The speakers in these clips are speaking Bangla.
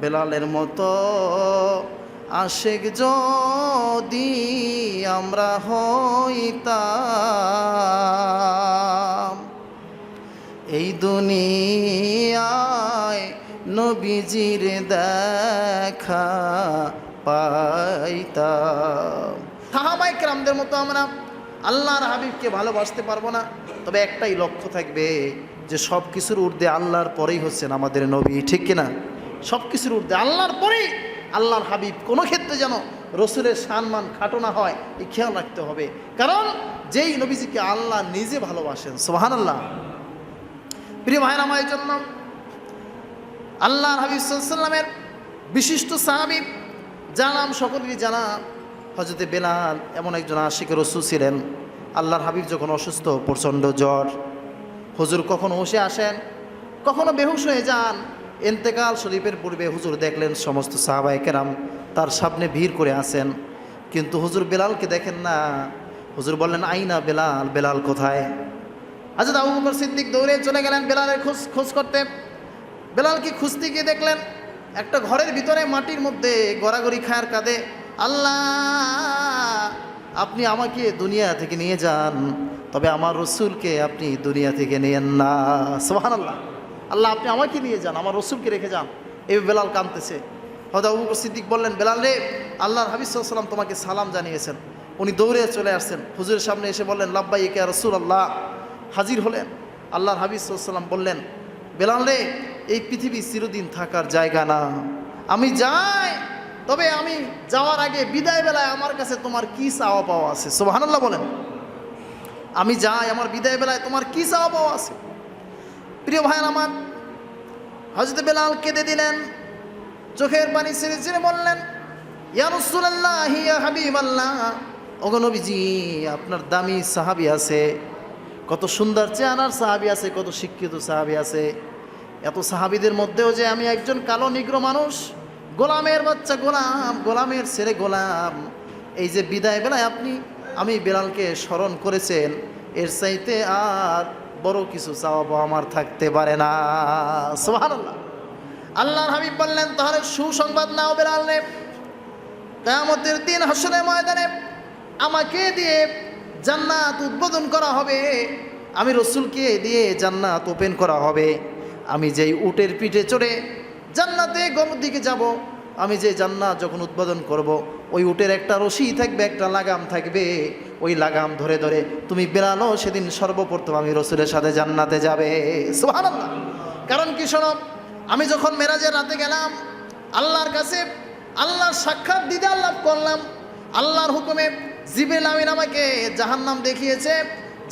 বেলালের মতো আশেক যদি আমরা হইতাম, এই দুনিয়ায় নবীজির দেখা পাইতাম। সাহাবাই কেরামদের মতো আমরা আল্লাহর হাবিবকে ভালোবাসতে পারব না। তবে একটাই লক্ষ্য থাকবে যে সব কিছুর ঊর্ধ্বে আল্লাহর পরেই হচ্ছেন আমাদের নবী, ঠিক কিনা? সব কিছুর ঊর্ধ্বে। আল্লাহর পরেই আল্লাহর হাবিব। কোনো ক্ষেত্রে যেন রসুলের সম্মান খাটো না হয়, এই খেয়াল রাখতে হবে। কারণ যেই নবীজিকে আল্লাহ নিজে ভালোবাসেন সোহান আল্লাহ প্রিয় ভাইরা আমার জন্য আল্লাহর হাবিব সাল্লামের বিশিষ্ট সাহাবি, যার নাম সকলেরই জানা হজরতে বেলাল, এমন একজন আশিক রসুল ছিলেন। আল্লাহর হাবিব যখন অসুস্থ, প্রচণ্ড জ্বর, হজুর কখনো বসে আসেন, কখনো বেহুশ হয়ে যান এন্তেকাল শরীফের পূর্বে হুজুর দেখলেন সমস্ত সাহাবাই কেরাম তার সামনে ভিড় করে আসেন কিন্তু হুজুর বেলালকে দেখেন না। হুজুর বললেন, আইনা বেলাল বেলাল কোথায়? আচ্ছা আবু সিদ্দিক দৌড়ে চলে গেলেন বেলালের খোঁজ খোঁজ করতে। বেলালকে খুঁজতে গিয়ে দেখলেন, একটা ঘরের ভিতরে মাটির মধ্যে গড়াগড়ি খায়ার কাঁদে আল্লাহ, আপনি আমাকে দুনিয়া থেকে নিয়ে যান, তবে আমার রসুলকে আপনি দুনিয়া থেকে নিয়েন না। সোহান আল্লাহ আল্লাহ, আপনি আমাকে নিয়ে যান, আমার রসুলকে রেখে যান। এই বেলাল কাঁদতেছে। হয়তো বকর সিদ্দিক বললেন, বেলাল রে, আল্লাহর হাবিজ সাল্লাম তোমাকে সালাম জানিয়েছেন। উনি দৌড়ে চলে আসছেন। হুজুরের সামনে এসে বললেন লাব্বাই কে রসুল আল্লাহ হাজির হলেন। আল্লাহর হাবিজ সাল্লাম বললেন, বেলাল রে, এই পৃথিবী চিরদিন থাকার জায়গা না। আমি যাই, তবে আমি যাওয়ার আগে বিদায় বেলায় আমার কাছে তোমার কি চাওয়া পাওয়া আছে? সোহানাল্লাহ বলেন। আমি যাই, আমার বিদায় বেলায় তোমার কি চাওয়া পাওয়া আছে? প্রিয় ভাইয়ের আমার হজরত বেলাল কেঁদে দিলেন, চোখের পানি ছেড়ে ছেড়ে বললেন, ইয়া রসুল্লাহ ইয়া হাবিব আল্লাহ আপনার দামি সাহাবি আছে, কত সুন্দর চেহারার সাহাবি আছে, কত শিক্ষিত সাহাবি আছে, এত সাহাবিদের মধ্যেও যে আমি একজন কালো নিগ্র মানুষ, গোলামের বাচ্চা গোলাম, গোলামের ছেলে গোলাম, এই যে বিদায় বেলায় আপনি, আমি বেলালকে স্মরণ করেছেন, এর চাইতে আর বড় কিছু চাওয়া আমার থাকতে পারে না। সোহান আল্লাহ আল্লাহর হাবিব বললেন, তাহলে সুসংবাদ নাও বেলাল রে কেয়ামতের দিন হাসনের ময়দানে আমাকে দিয়ে জান্নাত উদ্বোধন করা হবে। আমি রসুলকে দিয়ে জান্নাত ওপেন করা হবে। আমি যেই উটের পিঠে চড়ে জান্নাতে গম দিকে যাব, আমি যে জান্নাত যখন উদ্বোধন করব ওই উটের একটা রশি থাকবে, একটা লাগাম থাকবে। ওই লাগাম ধরে ধরে, তুমি বেরানো সেদিন সর্বপ্রথম আমি রসুলের সাথে জান্নাতে যাবে। কারণ কি শোনো, আমি যখন মেরাজের রাতে গেলাম, আল্লাহর কাছে, আল্লাহর সাক্ষাৎ দিদার লাভ করলাম আল্লাহর হুকুমে জিবেল আমিন আমাকে জাহান্নাম দেখিয়েছে,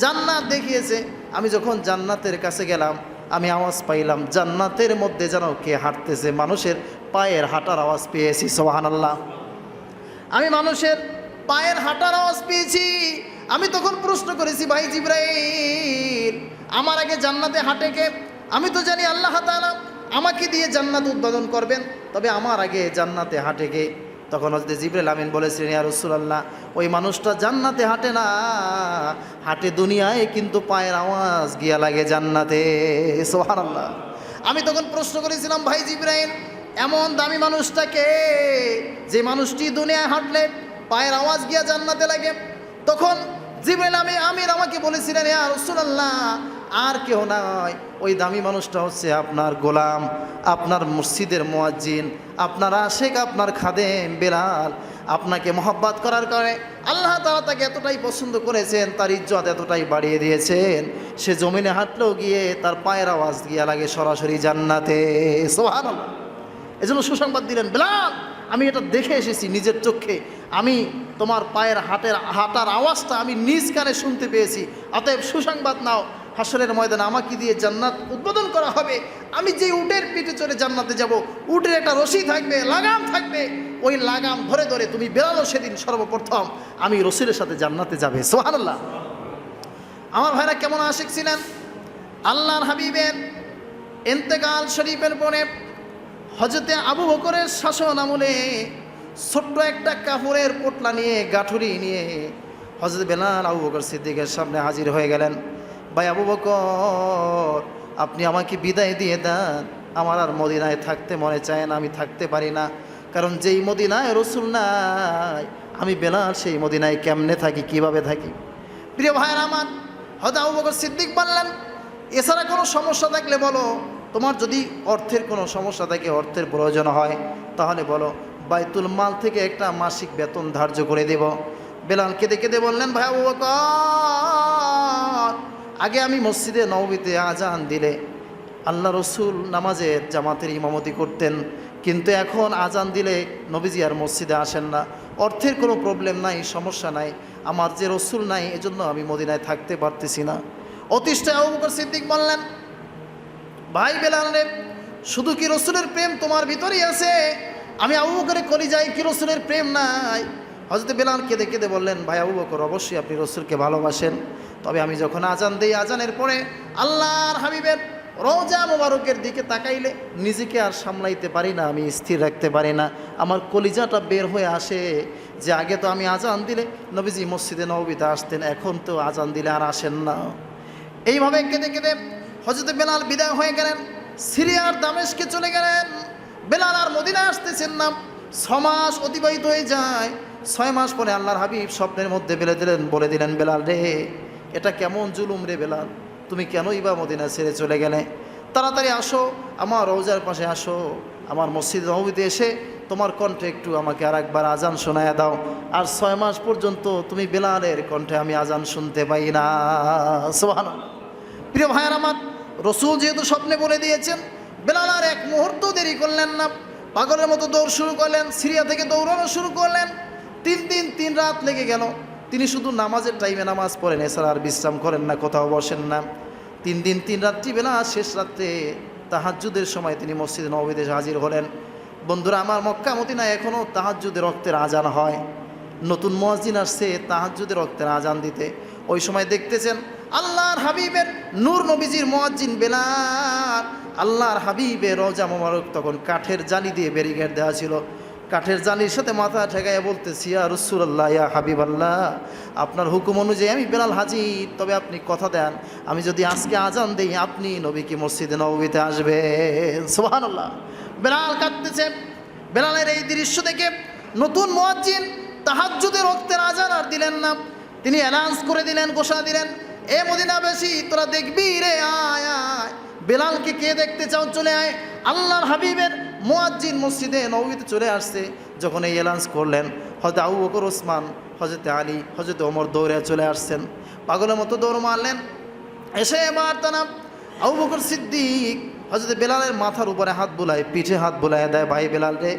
জান্নাত দেখিয়েছে। আমি যখন জান্নাতের কাছে গেলাম, আমি আওয়াজ পাইলাম, জান্নাতের মধ্যে যেন কে হাঁটতেছে, মানুষের পায়ের হাঁটার আওয়াজ পেয়েছি সোহান আল্লাহ আমি মানুষের পায়ের হাঁটার আওয়াজ পেয়েছি। আমি তখন প্রশ্ন করেছি, ভাই জিব্রাইল, আমার আগে জান্নাতে হাঁটে কে? আমি তো জানি আল্লাহ তাআলা আমাকে দিয়ে জান্নাত উদ্বোধন করবেন, তবে আমার আগে জান্নাতে হাঁটে কে? তখন হজরত জিব্রাইল আমিন বলেছিলেন, ইয়া রাসূলুল্লাহ, ওই মানুষটা জান্নাতে হাঁটে না, হাঁটে দুনিয়ায় কিন্তু পায়ের আওয়াজ গিয়া লাগে জান্নাতে। সুবহানাল্লাহ। আমি তখন প্রশ্ন করেছিলাম, ভাই জিব্রাইল এমন দামি মানুষটাকে যে মানুষটি দুনিয়ায় হাঁটলে পায়ের আওয়াজ গিয়া জান্নাতে লাগে। তখন জিব্রাইল আমি, আমির আমাকে বলেছিলেন, ইয়া রাসূলুল্লাহ, আর কেউ নয় ওই দামি মানুষটা হচ্ছে আপনার গোলাম, আপনার মসজিদের মোয়াজ্জিন, আপনার আশেক, আপনার খাদেম বেলাল। আপনাকে মহব্বত করার কারণে আল্লাহ তাআলা তাকে এতটাই পছন্দ করেছেন, তার ইজ্জত এতটাই বাড়িয়ে দিয়েছেন। সে জমিনে হাঁটলেও গিয়ে তার পায়ের আওয়াজ গিয়া লাগে সরাসরি জান্নাতে। সোহানাল্লাহ এজন্য সুসংবাদ দিলেন, বেলাল, আমি এটা দেখে এসেছি নিজের চোখে। আমি তোমার পায়ের হাটের হাঁটার আওয়াজটা আমি নিজ কানে শুনতে পেয়েছি। অতএব সুসংবাদ নাও, হাসরের ময়দানে আমাকে দিয়ে জান্নাত উদ্বোধন করা হবে। আমি যে উটের পিঠে চড়ে জান্নাতে যাব, উটের একটা রশি থাকবে, লাগাম থাকবে। ওই লাগাম ধরে ধরে তুমি বেরালো সেদিন সর্বপ্রথম আমি রসিলের সাথে জান্নাতে যাবে। সোহানাল্লাহ আমার ভাইরা কেমন আশিক ছিলেন? আল্লাহর হাবিবের এন্তেকাল শরীফের পরে হজরতে আবু বকরের শাসন আমলে ছোট্ট একটা কাপড়ের পোটলা নিয়ে, গাঠুরি নিয়ে হজরত বেলাল আবু বকর সিদ্দিকের সামনে হাজির হয়ে গেলেন। ভাই আবু বকর, আপনি আমাকে বিদায় দিয়ে দেন। আমার আর মদিনায় থাকতে মনে চায় না, আমি থাকতে পারি না। কারণ যেই মদিনায় রসুল নাই, আমি বেলাল সেই মদিনায় কেমনে থাকি, কীভাবে থাকি? প্রিয় ভাইয়ের আমার হয়তো আবু বকর সিদ্দিক বললেন, এছাড়া কোনো সমস্যা থাকলে বলো। তোমার যদি অর্থের কোনো সমস্যা থাকে, অর্থের প্রয়োজন হয়, তাহলে বলো, বাইতুল মাল থেকে একটা মাসিক বেতন ধার্য করে দেব। বেলাল কেঁদে কেঁদে বললেন, ভাই আগে আমি মসজিদে নবীতে আজান দিলে আল্লাহ রসুল নামাজের জামাতের ইমামতি করতেন, কিন্তু এখন আজান দিলে নবীজি আর মসজিদে আসেন না। অর্থের কোনো প্রবলেম নাই, সমস্যা নাই, আমার যে রসুল নাই, এজন্য আমি মদিনায় থাকতে পারতেছি না। অতিষ্ঠে সিদ্দিক বললেন ভাই বেলাল রে শুধু কি রসুলের প্রেম তোমার ভিতরেই আছে? আমি আবু বকরে করি যাই কি রসুলের প্রেম নাই? হজরত বেলাল কেঁদে কেঁদে বললেন, ভাই আবু বকর, অবশ্যই আপনি রসুলকে ভালোবাসেন। তবে আমি যখন আজান দিই, আজানের পরে আল্লাহর হাবিবের রোজা মোবারকের দিকে তাকাইলে নিজেকে আর সামলাইতে পারি না, আমি স্থির রাখতে পারি না। আমার কলিজাটা বের হয়ে আসে যে আগে তো আমি আজান দিলে নবীজি মসজিদে নবীতে আসতেন, এখন তো আজান দিলে আর আসেন না। এইভাবে কেঁদে কেঁদে হজরত বেলাল বিদায় হয়ে গেলেন, সিরিয়ার দামেশকে চলে গেলেন। বেলাল আর মদিনা আসতেছেন না ছমাস অতিবাহিত হয়ে যায়। ছয় মাস পরে আল্লাহর হাবিব স্বপ্নের মধ্যে বেলে দিলেন, বলে দিলেন, বেলাল রে, এটা কেমন জুলুম রে বেলাল? তুমি কেনই বা মদিনা ছেড়ে চলে গেলে? তাড়াতাড়ি আসো, আমার রোজার পাশে আসো। আমার মসজিদ নবীতে এসে তোমার কণ্ঠে একটু আমাকে আর একবার আজান শোনায় দাও। আর ছয় মাস পর্যন্ত তুমি বেলালের কণ্ঠে আমি আজান শুনতে পাই না। সোহান প্রিয় ভাইয়ার আমার রসুল যেহেতু স্বপ্নে বলে দিয়েছেন, বেলাল আর এক মুহূর্ত দেরি করলেন না। পাগলের মতো দৌড় শুরু করলেন, সিরিয়া থেকে দৌড়ানো শুরু করলেন। তিন দিন, তিন রাত লেগে গেল। তিনি শুধু নামাজের টাইমে নামাজ পড়েন, এছাড়া আর বিশ্রাম করেন না, কোথাও বসেন না। তিন দিন, তিন রাত্রি বেলা, শেষ রাত্রে তাহাজ্জুদের সময় তিনি মসজিদে নবীতে হাজির হলেন। বন্ধুরা, আমার মক্কা মদিনা এখনও তাহাজ্জুদের রক্তের আজান হয়। নতুন মসজিদ আসছে তাহাজ্জুদের রক্তের আজান দিতে। ওই সময় দেখতেছেন আল্লাহর হাবিবের নূর নবীজির মোয়াজ্জিন বেলাল, আল্লাহর হাবিবের রোজা মোবারক তখন কাঠের জালি দিয়ে ব্যারিকেড দেওয়া ছিল। কাঠের জালির সাথে মাথা ঠেকাইয়া বলতেছি, ইয়া রসুল্লাহ ইয়া হাবিব আল্লাহ আপনার হুকুম অনুযায়ী আমি বেলাল হাজির। তবে আপনি কথা দেন, আমি যদি আজকে আজান দিই, আপনি নবীকে মসজিদে নবীতে আসবে সোহান আল্লাহ বেলাল কাঁদতেছে। বেলালের এই দৃশ্য দেখে নতুন মোয়াজ্জিন তাহাজ্জুদের রক্তের আজান আর দিলেন না। তিনি অ্যানাউন্স করে দিলেন, ঘোষণা দিলেন এ মদিনা বেশি, তোরা দেখবি রে, আয় আয়। বেলালকে কে দেখতে চাও, চলে আয়। আল্লাহর হাবিবের মোয়াজ্জিন মসজিদে নবীতে চলে আসছে, যখন এই এলান্স করলেন। হজরত আবু বকর, ওসমান হজরত আলী হজরত ওমর দৌড়ে চলে আসছেন। পাগলের মতো দৌড় মারলেন। এসে মারতাম আউ বকর সিদ্দিক হজরত বেলালের মাথার উপরে হাত বুলায়, পিঠে হাত বুলায় দেয়, ভাই বেলাল রে,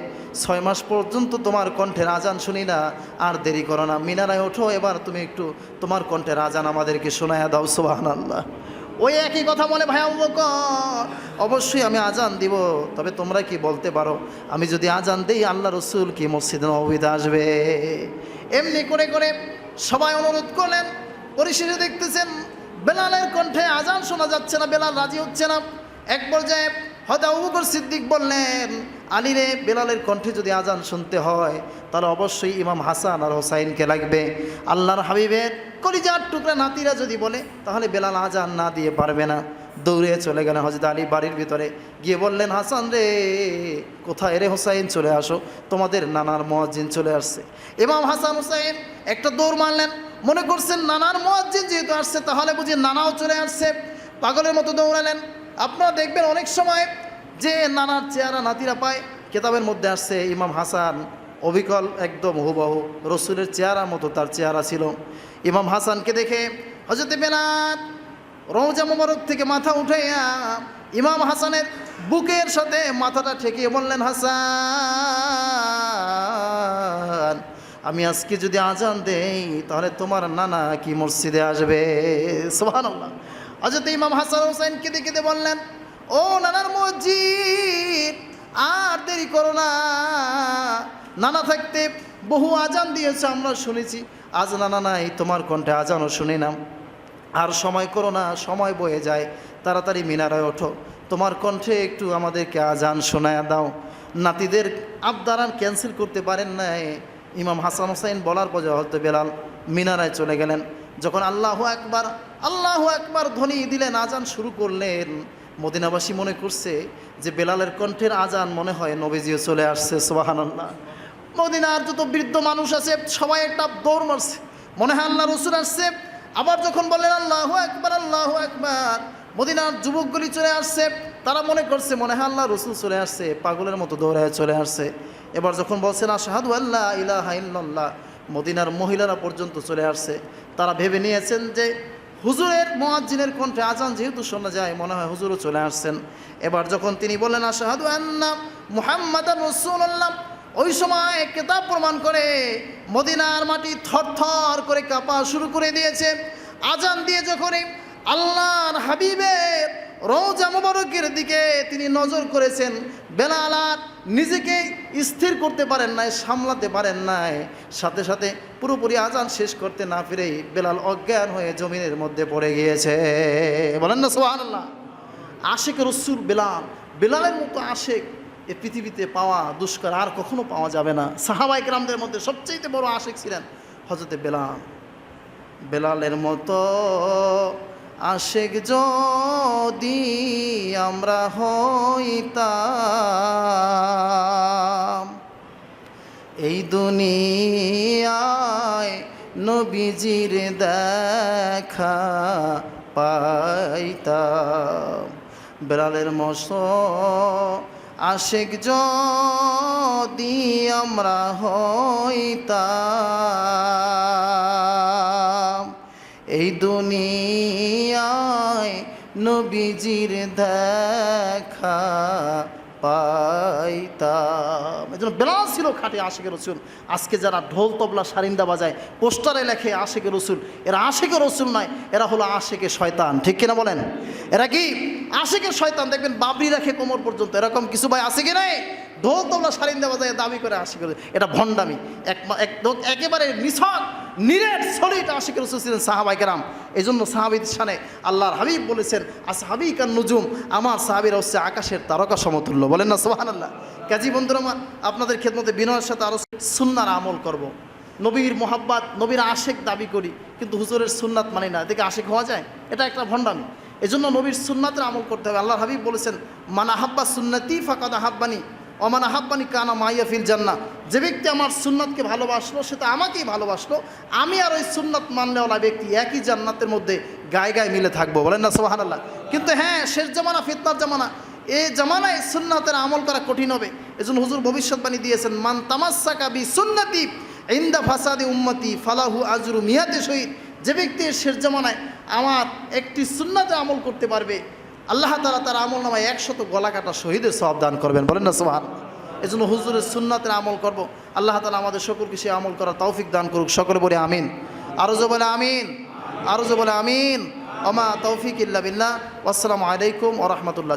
ছয় মাস পর্যন্ত তোমার কণ্ঠের আজান শুনি না, আর দেরি করো না। মিনারায় ওঠো, এবার তুমি একটু তোমার কণ্ঠের আজান আমাদেরকে শোনায় দাও সোহান আল্লাহ ওই একই কথা বলে ভাই বকর অবশ্যই আমি আজান দিব, তবে তোমরা কি বলতে পারো? আমি যদি আজান দিই, আল্লাহ রসুল কি মসজিদ নবীতে আসবে? এমনি করে করে সবাই অনুরোধ করলেন, পরিশেষে দেখতেছেন, বেলালের কণ্ঠে আজান শোনা যাচ্ছে না, বেলাল রাজি হচ্ছে না। এক পর্যায়ে হয়তো আবুবকর সিদ্দিক বললেন, আলীরে বেলালের কণ্ঠে যদি আজান শুনতে হয়, তাহলে অবশ্যই ইমাম হাসান আর হোসাইনকে লাগবে। আল্লাহর হাবিবের কলিজার টুকরা নাতিরা যদি বলে, তাহলে বেলাল আজান না দিয়ে পারবে না। দৌড়ে চলে গেলেন হজরত আলী বাড়ির ভিতরে। গিয়ে বললেন, হাসান রে, কোথায় রে হোসাইন? চলে আসো, তোমাদের নানার মোয়াজ্জিন চলে আসছে। ইমাম হাসান হোসাইন একটা দৌড় মারলেন। মনে করছেন, নানার মোয়াজ্জিন যেহেতু আসছে, তাহলে বুঝি নানাও চলে আসছে। পাগলের মতো দৌড়ালেন। আপনারা দেখবেন অনেক সময় যে নানার চেহারা নাতিরা পায়, কেতাবের মধ্যে আসছে ইমাম হাসান, অবিকল একদম হুবহু রসুলের চেহারার মতো তার চেহারা ছিল। ইমাম হাসানকে দেখে হজরত বেলাত রোজা মোবারক থেকে মাথা উঠাইয়া ইমাম হাসানের বুকের সাথে মাথাটা ঠেকিয়ে বললেন, হাসান, আমি আজকে যদি আজান দেই, তাহলে তোমার নানা কি মসজিদে আসবে? সোহান হজরত ইমাম হাসান হোসেনকে দেখে দেখে বললেন, ও নানার মসজিদ, আর দেরি করো না। নানা থাকতে বহু আজান দিয়েছে, আমরা শুনেছি। আজ নানা নাই, তোমার কণ্ঠে আজানও শুনি না আর সময় করো না, সময় বয়ে যায়। তাড়াতাড়ি মিনারায় ওঠো। তোমার কণ্ঠে একটু আমাদেরকে আজান শোনায় দাও। নাতিদের আবদারান ক্যান্সেল করতে পারেন নাই। ইমাম হাসান হোসাইন বলার পর হয়তো বেলাল মিনারায় চলে গেলেন। যখন আল্লাহ একবার আল্লাহ একবার ধ্বনি দিলেন, আজান শুরু করলেন। মদিনাবাসী মনে করছে যে বেলালের কণ্ঠের আজান মনে হয় নবীজিও চলে আসছে সোহানাল্লাহ মদিনার যত বৃদ্ধ মানুষ আছে, সবাই একটা দৌড় মারছে। মনে হয় আল্লাহ রসুল আসছে, আবার যখন বললেন আল্লাহ একবার আল্লাহ একবার মদিনার যুবকগুলি চলে আসছে, তারা মনে করছে, মনে হয় আল্লাহ রসুল চলে আসছে, পাগলের মতো দৌড়ায় চলে আসছে। এবার যখন বলছেন, আশাহাদু আল্লাহ ইলাহা ইল্লাল্লাহ, মদিনার মহিলারা পর্যন্ত চলে আসছে, তারা ভেবে নিয়েছেন যে হুজুরের মোয়াজ্জিনের কণ্ঠে আজান যেহেতু শোনা যায়, মনে হয় হুজুরও চলে আসছেন। এবার যখন তিনি বললেন, আশাহাদু আন্না মুহাম্মদ রসুল্লাম ওই সময় কেতাব প্রমাণ করে মদিনার মাটি থরথর করে কাঁপা শুরু করে দিয়েছে। আজান দিয়ে যখনই আল্লাহর হাবিবের রোজা মোবারকের দিকে তিনি নজর করেছেন। বেলাল আর নিজেকে স্থির করতে পারেন নাই, সামলাতে পারেন নাই। সাথে সাথে পুরোপুরি আজান শেষ করতে না ফিরেই বেলাল অজ্ঞান হয়ে জমিনের মধ্যে পড়ে গিয়েছে। বলেন না সোহান আল্লাহ আশেক রসুল বেলাল, বেলালের মতো আশেক এ পৃথিবীতে পাওয়া দুষ্কর আর কখনো পাওয়া যাবে না। সাহাবাই গ্রামদের মধ্যে সবচেয়ে বড় আশেক ছিলেন হজরতে বেলাল। বেলালের মতো আশেক যদি আমরা হইতাম, এই দুনিয়ায় নবীজির দেখা পাইতাম। বেলালের মশ আশেক যদি আমরা হইতাম নবীজির দেখা পাইতাম। এই জন্য বেলাল ছিল খাটে আশেকের রসুল। আজকে যারা ঢোল তবলা সারিন্দা বাজায়, পোস্টারে লেখে আশেকের রসুল, এরা আশেকের রসুল নয়, এরা হলো আশেকের শয়তান। ঠিক কিনা বলেন? এরা কি? আশেকের শয়তান। দেখবেন বাবরি রাখে কোমর পর্যন্ত। এরকম কিছু ভাই আছে কি নাই? ঢোল তবলা সারিন্দা বাজায় দাবি করে আশেকের এটা ভণ্ডামি। এক একেবারে নিছক নিরেট সলিড আশিকের রসুল ছিলেন সাহাবাইকেরাম এই জন্য সাহাবিদ শানে আল্লাহর হাবিব বলেছেন আর সাহাবিকার নজুম আমার সাহাবিরা হচ্ছে আকাশের তারকা সমতুল্য। বলেন না সোহান আল্লাহ কাজী বন্ধুরা আমার, আপনাদের খেদমতে বিনয়ের সাথে আরও সুন্নার আমল করব। নবীর মোহাব্বাত, নবীর আশেক দাবি করি, কিন্তু হুজুরের সুন্নাত মানি না। দেখে আশেক হওয়া যায়? এটা একটা ভণ্ডামি। এই জন্য নবীর সুন্নাতের আমল করতে হবে। আল্লাহর হাবিব বলেছেন, মানা হাব্বা সুন্নতি ফাকাদা হাব্বানি অমান আহাব্বানি কানা মাইয়া ফিল জান্না যে ব্যক্তি আমার সুন্নাতকে ভালোবাসলো, সে তো আমাকেই ভালোবাসলো। আমি আর ওই সুন্নাত মানলেওয়ালা ব্যক্তি একই জান্নাতের মধ্যে গায়ে গায়ে মিলে থাকব, বলেন না সোহান আল্লাহ কিন্তু হ্যাঁ শেষ জামানা, ফিতনার জামানা এই জামানায় সুন্নাতের আমল করা কঠিন হবে। এজন্য হুজুর ভবিষ্যৎবাণী দিয়েছেন, মান তামাসাকা কাবি সুন্নতি ইন্দা ফাসাদি উম্মতি ফালাহু আজরু মিয়াতে শহীদ। যে ব্যক্তি শেষ জামানায় আমার একটি সুন্নাতে আমল করতে পারবে আল্লাহ তালা তার আমল নামায় একশত গলা কাটা শহীদের সব দান করবেন। বলেন না সোহান এই জন্য হুজুরের সুন্নাতের আমল করব। আল্লাহ তালা আমাদের সকলকে সে আমল করার তৌফিক দান করুক। সকলে বলে আমিন। আরও যে বলে আমিন। আরও যে বলে আমিন। অমা তৌফিক ইল্লা বিল্লাহ। আসসালামু আলাইকুম ও রহমতুল্লাহ।